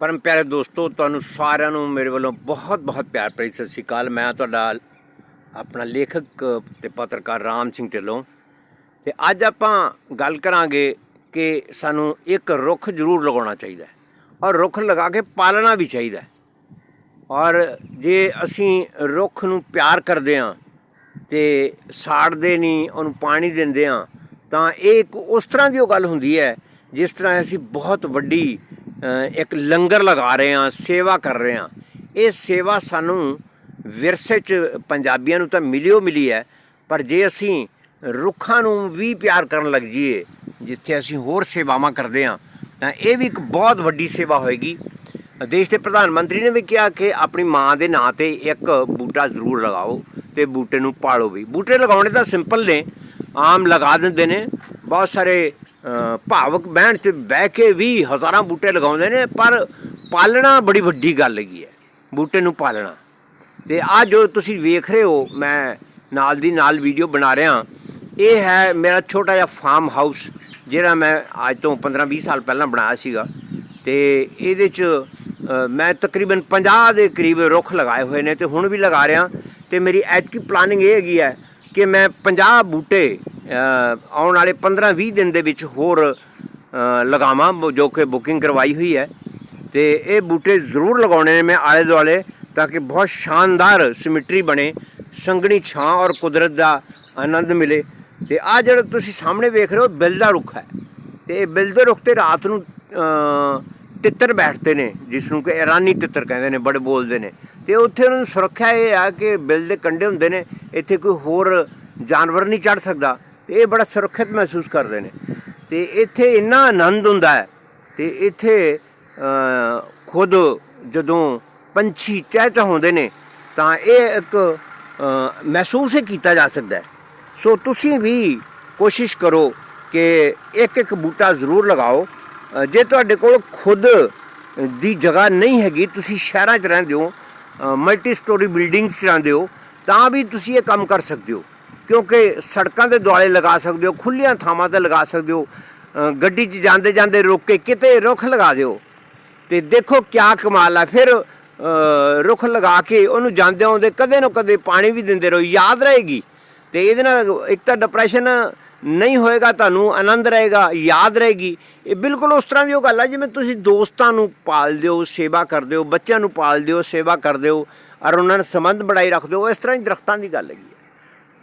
ਪਰਮ ਪਿਆਰੇ ਦੋਸਤੋ, ਤੁਹਾਨੂੰ ਸਾਰਿਆਂ ਨੂੰ ਮੇਰੇ ਵੱਲੋਂ ਬਹੁਤ ਬਹੁਤ ਪਿਆਰ ਭਰੀ ਸਤਿ ਸ਼੍ਰੀ ਅਕਾਲ। ਮੈਂ ਤੁਹਾਡਾ ਆਪਣਾ ਲੇਖਕ ਤੇ ਪੱਤਰਕਾਰ ਰਾਮ ਸਿੰਘ ਢਿੱਲੋਂ। ਤੇ ਅੱਜ ਆਪਾਂ ਗੱਲ ਕਰਾਂਗੇ ਕਿ ਸਾਨੂੰ ਇੱਕ ਰੁੱਖ ਜ਼ਰੂਰ ਲਗਾਉਣਾ ਚਾਹੀਦਾ ਹੈ ਔਰ ਰੁੱਖ ਲਗਾ ਕੇ ਪਾਲਣਾ ਵੀ ਚਾਹੀਦਾ ਔਰ ਜੇ ਅਸੀਂ ਰੁੱਖ ਨੂੰ ਪਿਆਰ ਕਰਦੇ ਹਾਂ ਤੇ ਸਾੜਦੇ ਨਹੀਂ, ਉਹਨੂੰ ਪਾਣੀ ਦਿੰਦੇ ਹਾਂ, ਤਾਂ ਇਹ ਇੱਕ ਉਸ ਤਰ੍ਹਾਂ ਦੀ ਉਹ ਗੱਲ ਹੁੰਦੀ ਹੈ ਜਿਸ ਤਰ੍ਹਾਂ ਅਸੀਂ ਬਹੁਤ ਵੱਡੀ ਇੱਕ ਲੰਗਰ ਲਗਾ ਰਹੇ ਹਾਂ, ਸੇਵਾ ਕਰ ਰਹੇ ਹਾਂ। ਇਹ ਸੇਵਾ ਸਾਨੂੰ ਵਿਰਸੇ 'ਚ ਪੰਜਾਬੀਆਂ ਨੂੰ ਤਾਂ ਮਿਲਿਓ ਮਿਲੀ ਹੈ, ਪਰ ਜੇ ਅਸੀਂ ਰੁੱਖਾਂ ਨੂੰ ਵੀ ਪਿਆਰ ਕਰਨ ਲੱਗ ਜਾਈਏ, ਜਿੱਥੇ ਅਸੀਂ ਹੋਰ ਸੇਵਾਵਾਂ ਕਰਦੇ ਹਾਂ, ਤਾਂ ਇਹ ਵੀ ਇੱਕ ਬਹੁਤ ਵੱਡੀ ਸੇਵਾ ਹੋਏਗੀ। ਦੇਸ਼ ਦੇ ਪ੍ਰਧਾਨ ਮੰਤਰੀ ਨੇ ਵੀ ਕਿਹਾ ਕਿ ਆਪਣੀ ਮਾਂ ਦੇ ਨਾਂ ਤੇ ਇੱਕ ਬੂਟਾ ਜ਼ਰੂਰ ਲਗਾਓ ਤੇ ਬੂਟੇ ਨੂੰ ਪਾਲੋ ਵੀ। ਬੂਟੇ ਲਗਾਉਣੇ ਤਾਂ ਸਿੰਪਲ ਨੇ, ਆਮ ਲਗਾ ਦਿੰਦੇ ਨੇ, ਬਹੁਤ ਸਾਰੇ ਭਾਵਕ ਬਹਿਣ ਤੇ ਬਹਿ ਕੇ ਵੀ ਹਜ਼ਾਰਾਂ ਬੂਟੇ ਲਗਾਉਂਦੇ ਨੇ, ਪਰ ਪਾਲਣਾ ਬੜੀ ਵੱਡੀ ਗੱਲ ਹੈਗੀ ਹੈ, ਬੂਟੇ ਨੂੰ ਪਾਲਣਾ। ਤੇ ਆ ਜੋ ਤੁਸੀਂ ਵੇਖ ਰਹੇ ਹੋ, ਮੈਂ ਨਾਲ ਦੀ ਨਾਲ ਵੀਡੀਓ ਬਣਾ ਰਿਹਾ, ਇਹ ਹੈ ਮੇਰਾ ਛੋਟਾ ਜਿਹਾ ਫਾਰਮ ਹਾਊਸ ਜਿਹੜਾ ਮੈਂ ਅੱਜ ਤੋਂ 15-20 ਸਾਲ ਪਹਿਲਾਂ ਬਣਾਇਆ ਸੀਗਾ। ਤੇ ਇਹਦੇ ਚ ਮੈਂ ਤਕਰੀਬਨ 50 ਦੇ ਕਰੀਬ ਰੁੱਖ ਲਗਾਏ ਹੋਏ ਨੇ, ਤੇ ਹੁਣ ਵੀ ਲਗਾ ਰਿਹਾ। ਤੇ ਮੇਰੀ ਐਤਕੀ ਪਲਾਨਿੰਗ ਇਹ ਹੈਗੀ ਹੈ ਕਿ ਮੈਂ 50 ਬੂਟੇ ਆਉਣ ਵਾਲੇ 15-20 ਦਿਨ ਦੇ ਵਿੱਚ ਹੋਰ ਲਗਾਵਾਂ ਜੋ ਕਿ ਬੁਕਿੰਗ ਕਰਵਾਈ ਹੋਈ ਹੈ। ਤੇ ਇਹ ਬੂਟੇ ਜ਼ਰੂਰ ਲਗਾਉਣੇ ਨੇ ਮੈਂ ਆਲੇ ਦੁਆਲੇ ਤਾਂ ਕਿ ਬਹੁਤ ਸ਼ਾਨਦਾਰ ਸਿਮਟਰੀ ਬਣੇ, ਸੰਘਣੀ ਛਾਂ ਔਰ ਕੁਦਰਤ ਦਾ ਆਨੰਦ ਮਿਲੇ। ਤੇ ਆ ਜਿਹੜਾ ਤੁਸੀਂ ਸਾਹਮਣੇ ਵੇਖ ਰਹੇ ਹੋ, ਬਿਲ ਦਾ ਰੁੱਖ ਹੈ। ਤੇ ਇਹ ਬਿਲ ਦੇ ਰੁੱਖ ਤੇ ਰਾਤ ਨੂੰ ਤਿੱਤਰ ਬੈਠਦੇ ਨੇ, ਜਿਸ ਨੂੰ ਕਿ ਇਰਾਨੀ ਤਿੱਤਰ ਕਹਿੰਦੇ ਨੇ, ਬੜੇ ਬੋਲਦੇ ਨੇ। ਤੇ ਉੱਥੇ ਉਹਨਾਂ ਨੂੰ ਸੁਰੱਖਿਆ ਇਹ ਆ ਕਿ ਬਿਲ ਦੇ ਕੰਡੇ ਹੁੰਦੇ ਨੇ, ਇੱਥੇ ਕੋਈ ਹੋਰ ਜਾਨਵਰ ਨਹੀਂ ਚੜ ਸਕਦਾ। ਤੇ ਇਹ ਬੜਾ ਸੁਰੱਖਿਅਤ ਮਹਿਸੂਸ ਕਰਦੇ ਨੇ। ਤੇ ਇੱਥੇ ਇੰਨਾ ਆਨੰਦ ਹੁੰਦਾ ਹੈ ਤੇ ਇੱਥੇ ਖੁਦ ਜਦੋਂ ਪੰਛੀ ਚਹਿਚਹਾਉਂਦੇ ਨੇ ਤਾਂ ਇਹ ਇੱਕ ਮਹਿਸੂਸ ਹੀ ਕੀਤਾ ਜਾ ਸਕਦਾ ਹੈ। ਸੋ ਤੁਸੀਂ ਵੀ ਕੋਸ਼ਿਸ਼ ਕਰੋ ਕਿ ਇੱਕ ਇੱਕ ਬੂਟਾ ਜ਼ਰੂਰ ਲਗਾਓ। ਜੇ ਤੁਹਾਡੇ ਕੋਲ ਖੁਦ ਦੀ ਜਗ੍ਹਾ ਨਹੀਂ ਹੈਗੀ, ਤੁਸੀਂ ਸ਼ਹਿਰਾਂ 'ਚ ਰਹਿੰਦੇ ਹੋ ਮਲਟੀ ਸਟੋਰੀ ਬਿਲਡਿੰਗਸ 'ਚ ਰਹਿੰਦੇ ਹੋ, ਤਾਂ ਵੀ ਤੁਸੀਂ ਇਹ ਕੰਮ ਕਰ ਸਕਦੇ ਹੋ। ਕਿਉਂਕਿ ਸੜਕਾਂ ਦੇ ਦੁਆਲੇ ਲਗਾ ਸਕਦੇ ਹੋ ਖੁੱਲੀਆਂ ਥਾਵਾਂ ਤੇ ਲਗਾ ਸਕਦੇ ਹੋ ਗੱਡੀ 'ਚ ਜਾਂਦੇ ਜਾਂਦੇ ਰੋਕ ਕੇ ਕਿਤੇ ਰੁੱਖ ਲਗਾ ਦਿਓ। ਤੇ ਦੇਖੋ ਕਿਆ ਕਮਾਲ ਆ, ਫਿਰ ਰੁੱਖ ਲਗਾ ਕੇ ਉਹਨੂੰ ਜਾਂਦੇ ਆਉਂਦੇ ਕਦੇ ਨਾ ਕਦੇ ਪਾਣੀ ਵੀ ਦਿੰਦੇ ਰਹੋ, ਯਾਦ ਰਹੇਗੀ। ਤੇ ਇਹਦੇ ਨਾਲ ਇੱਕ ਤਾਂ ਡਿਪਰੈਸ਼ਨ ਨਹੀਂ ਹੋਏਗਾ, ਤੁਹਾਨੂੰ ਆਨੰਦ ਰਹੇਗਾ, ਯਾਦ ਰਹੇਗੀ। ਇਹ ਬਿਲਕੁਲ ਉਸ ਤਰ੍ਹਾਂ ਦੀ ਉਹ ਗੱਲ ਆ, ਜਿਵੇਂ ਤੁਸੀਂ ਦੋਸਤਾਂ ਨੂੰ ਪਾਲਦੇ ਹੋ ਸੇਵਾ ਕਰਦੇ ਹੋ ਬੱਚਿਆਂ ਨੂੰ ਪਾਲਦੇ ਹੋ ਸੇਵਾ ਕਰਦੇ ਹੋ ਔਰ ਉਹਨਾਂ ਨਾਲ ਸੰਬੰਧ ਬਣਾਈ ਰੱਖਦੇ ਹੋ ਇਸ ਤਰ੍ਹਾਂ ਹੀ ਦਰਖਤਾਂ ਦੀ ਗੱਲ ਹੈਗੀ ਹੈ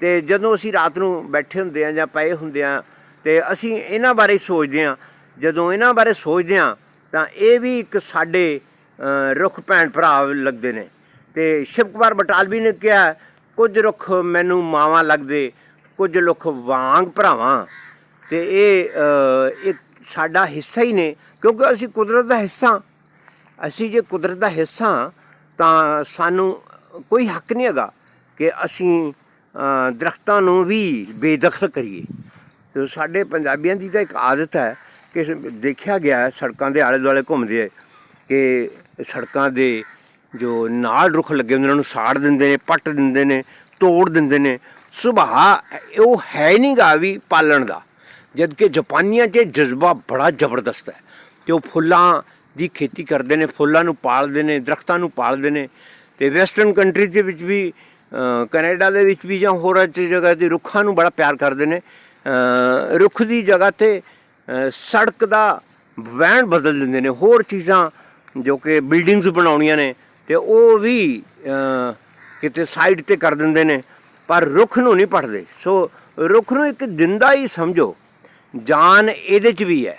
ਤੇ ਜਦੋਂ ਅਸੀਂ ਰਾਤ ਨੂੰ ਬੈਠੇ ਹੁੰਦੇ ਆ ਜਾਂ ਪਏ ਹੁੰਦੇ ਆ ਤੇ ਅਸੀਂ ਇਹਨਾਂ ਬਾਰੇ ਸੋਚਦੇ ਆ ਜਦੋਂ ਇਹਨਾਂ ਬਾਰੇ ਸੋਚਦੇ ਆ ਤਾਂ ਇਹ ਵੀ ਇੱਕ ਸਾਡੇ ਰੁੱਖ ਭੈਣ ਭਰਾ ਲੱਗਦੇ ਨੇ। ਤੇ ਸ਼ਿਵ ਕੁਮਾਰ ਬਟਾਲਵੀ ਨੇ ਕਿਹਾ ਕੁਝ ਰੁੱਖ ਮੈਨੂੰ ਮਾਵਾਂ ਲੱਗਦੇ ਕੁਝ ਰੁੱਖ ਵਾਂਗ ਭਰਾਵਾਂ। ਤੇ ਇਹ ਇੱਕ ਸਾਡਾ ਹਿੱਸਾ ਹੀ ਨੇ ਕਿਉਂਕਿ ਅਸੀਂ ਕੁਦਰਤ ਦਾ ਹਿੱਸਾ ਅਸੀਂ ਜੇ ਕੁਦਰਤ ਦਾ ਹਿੱਸਾ ਹਾਂ, ਤਾਂ ਸਾਨੂੰ ਕੋਈ ਹੱਕ ਨਹੀਂ ਹੈਗਾ ਕਿ ਅਸੀਂ ਦਰਖਤਾਂ ਨੂੰ ਵੀ ਬੇਦਖਲ ਕਰੀਏ। ਤੇ ਸਾਡੇ ਪੰਜਾਬੀਆਂ ਦੀ ਤਾਂ ਇੱਕ ਆਦਤ ਹੈ ਕਿ ਦੇਖਿਆ ਗਿਆ ਸੜਕਾਂ ਦੇ ਆਲੇ ਦੁਆਲੇ ਘੁੰਮਦੇ ਹੈ ਕਿ ਸੜਕਾਂ ਦੇ ਜੋ ਨਾਲ ਰੁੱਖ ਲੱਗੇ ਹੁੰਦੇ ਉਹਨਾਂ ਨੂੰ ਸਾੜ ਦਿੰਦੇ ਨੇ, ਪੱਟ ਦਿੰਦੇ ਨੇ, ਤੋੜ ਦਿੰਦੇ ਨੇ। ਸੁਭਾਅ ਉਹ ਹੈ ਨਹੀਂਗਾ ਵੀ ਪਾਲਣ ਦਾ। ਜਦ ਕਿ ਜਾਪਾਨੀਆਂ 'ਚ ਜਜ਼ਬਾ ਬੜਾ ਜ਼ਬਰਦਸਤ ਹੈ ਤੇ ਉਹ ਫੁੱਲਾਂ ਦੀ ਖੇਤੀ ਕਰਦੇ ਨੇ, ਫੁੱਲਾਂ ਨੂੰ ਪਾਲਦੇ ਨੇ, ਦਰਖਤਾਂ ਨੂੰ ਪਾਲਦੇ ਨੇ ਤੇ ਵੈਸਟਰਨ ਕੰਟਰੀ ਦੇ ਵਿੱਚ ਵੀ ਕੈਨੇਡਾ ਦੇ ਵਿੱਚ ਵੀ ਜਾਂ ਹੋਰ ਅੱਛੀ ਜਗ੍ਹਾ ਤੇ ਰੁੱਖਾਂ ਨੂੰ ਬੜਾ ਪਿਆਰ ਕਰਦੇ ਨੇ। ਰੁੱਖ ਦੀ ਜਗ੍ਹਾ ਤੇ ਸੜਕ ਦਾ ਵਹਿਣ ਬਦਲ ਦਿੰਦੇ ਨੇ। ਹੋਰ ਚੀਜ਼ਾਂ ਜੋ ਕਿ ਬਿਲਡਿੰਗਸ ਬਣਾਉਣੀਆਂ ਨੇ ਤੇ ਉਹ ਵੀ ਕਿਤੇ ਸਾਈਡ ਤੇ ਕਰ ਦਿੰਦੇ ਨੇ, ਪਰ ਰੁੱਖ ਨੂੰ ਨਹੀਂ ਪੜਦੇ ਸੋ ਰੁੱਖ ਨੂੰ ਇੱਕ ਦਿੰਦਾ ਹੀ ਸਮਝੋ, ਜਾਨ ਇਹਦੇ 'ਚ ਵੀ ਹੈ।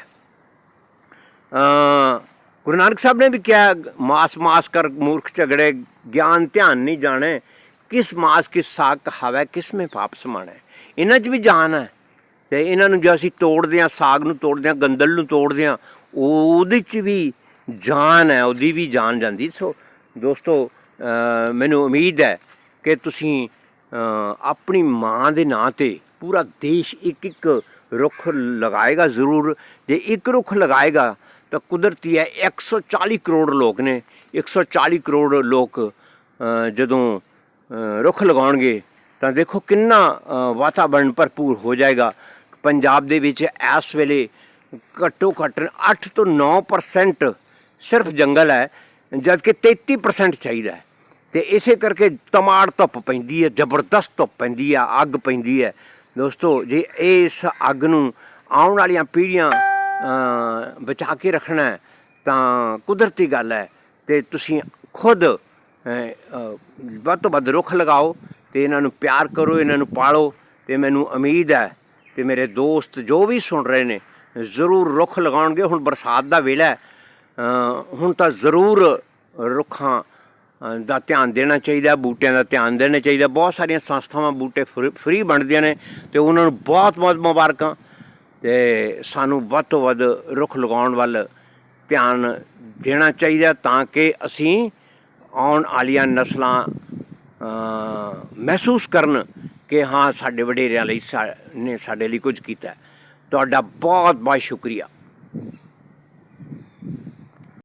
ਗੁਰੂ ਨਾਨਕ ਸਾਹਿਬ ਨੇ ਵੀ ਕਿਹਾ ਮਾਸ ਮਾਸ ਕਰ ਮੂਰਖ ਝਗੜੇ, ਗਿਆਨ ਧਿਆਨ ਨਹੀਂ ਜਾਣੇ। ਕਿਸ ਮਾਸ, ਕਿਸ ਸਾਗ ਹਵਾ ਕਿਸ ਮੇ ਪਾਪ ਸਮਾਣਾ ਇਹਨਾਂ 'ਚ ਵੀ ਜਾਨ ਹੈ। ਤੇ ਇਹਨਾਂ ਨੂੰ ਜੇ ਅਸੀਂ ਤੋੜਦੇ ਹਾਂ, ਸਾਗ ਨੂੰ ਤੋੜਦੇ ਹਾਂ, ਗੰਦਲ ਨੂੰ ਤੋੜਦੇ ਹਾਂ, ਉਹਦੇ 'ਚ ਵੀ ਜਾਨ ਹੈ, ਉਹਦੀ ਵੀ ਜਾਨ ਜਾਂਦੀ। ਸੋ ਦੋਸਤੋ ਮੈਨੂੰ ਉਮੀਦ ਹੈ ਕਿ ਤੁਸੀਂ ਆਪਣੀ ਮਾਂ ਦੇ ਨਾਂ ਤੇ ਪੂਰਾ ਦੇਸ਼ ਇੱਕ ਇੱਕ ਰੁੱਖ ਲਗਾਏਗਾ ਜ਼ਰੂਰ। ਜੇ ਇੱਕ ਰੁੱਖ ਲਗਾਏਗਾ, ਤਾਂ ਕੁਦਰਤੀ ਹੈ 140 ਕਰੋੜ ਲੋਕ ਨੇ। 140 ਕਰੋੜ ਲੋਕ ਜਦੋਂ ਰੁੱਖ ਲਗਾਉਣਗੇ ਤਾਂ ਦੇਖੋ ਕਿੰਨਾ ਅ, ਵਾਤਾਵਰਣ ਭਰਪੂਰ ਹੋ ਜਾਏਗਾ। ਪੰਜਾਬ ਦੇ ਵਿੱਚ ਇਸ ਵੇਲੇ ਘੱਟੋ ਘੱਟ 8 ਤੋਂ 9% ਸਿਰਫ ਜੰਗਲ ਹੈ ਜਦ ਕਿ 33% ਚਾਹੀਦਾ ਹੈ। ਤੇ ਇਸੇ ਕਰਕੇ ਤਮਾੜ ਧੁੱਪ ਪੈਂਦੀ ਹੈ ਜ਼ਬਰਦਸਤ ਧੁੱਪ ਪੈਂਦੀ ਹੈ ਅੱਗ ਪੈਂਦੀ ਹੈ। ਦੋਸਤੋ ਜੇ ਇਸ ਅੱਗ ਨੂੰ ਆਉਣ ਵਾਲੀਆਂ ਪੀੜ੍ਹੀਆਂ ਬਚਾ ਕੇ ਰੱਖਣਾ ਤਾਂ ਕੁਦਰਤੀ ਗੱਲ ਹੈ। ਤੇ ਤੁਸੀਂ ਖੁਦ ਵੱਧ ਤੋਂ ਵੱਧ ਰੁੱਖ ਲਗਾਓ ਤੇ ਇਹਨਾਂ ਨੂੰ ਪਿਆਰ ਕਰੋ, ਇਹਨਾਂ ਨੂੰ ਪਾਲੋ ਤੇ ਮੈਨੂੰ ਉਮੀਦ ਹੈ ਤੇ ਮੇਰੇ ਦੋਸਤ ਜੋ ਵੀ ਸੁਣ ਰਹੇ ਨੇ, ਜ਼ਰੂਰ ਰੁੱਖ ਲਗਾਉਣਗੇ। ਹੁਣ ਬਰਸਾਤ ਦਾ ਵੇਲਾ ਹੁਣ ਤਾਂ ਜ਼ਰੂਰ ਰੁੱਖਾਂ ਦਾ ਧਿਆਨ ਦੇਣਾ ਚਾਹੀਦਾ, ਬੂਟਿਆਂ ਦਾ ਧਿਆਨ ਦੇਣਾ ਚਾਹੀਦਾ। ਬਹੁਤ ਸਾਰੀਆਂ ਸੰਸਥਾਵਾਂ ਬੂਟੇ ਫ੍ਰੀ ਵੰਡਦੀਆਂ ਨੇ ਤੇ ਉਹਨਾਂ ਨੂੰ ਬਹੁਤ ਬਹੁਤ ਮੁਬਾਰਕਾਂ ਤੇ ਸਾਨੂੰ ਵੱਧ ਤੋਂ ਵੱਧ ਰੁੱਖ ਲਗਾਉਣ ਵੱਲ ਧਿਆਨ ਦੇਣਾ ਚਾਹੀਦਾ ਤਾਂ ਕਿ ਅਸੀਂ ਆਉਣ ਵਾਲੀਆਂ ਨਸਲਾਂ ਮਹਿਸੂਸ ਕਰਨ ਕਿ ਹਾਂ, ਸਾਡੇ ਵਡੇਰਿਆਂ ਲਈ ਨੇ ਸਾਡੇ ਲਈ ਕੁਝ ਕੀਤਾ ਤੁਹਾਡਾ ਬਹੁਤ ਬਹੁਤ ਸ਼ੁਕਰੀਆ।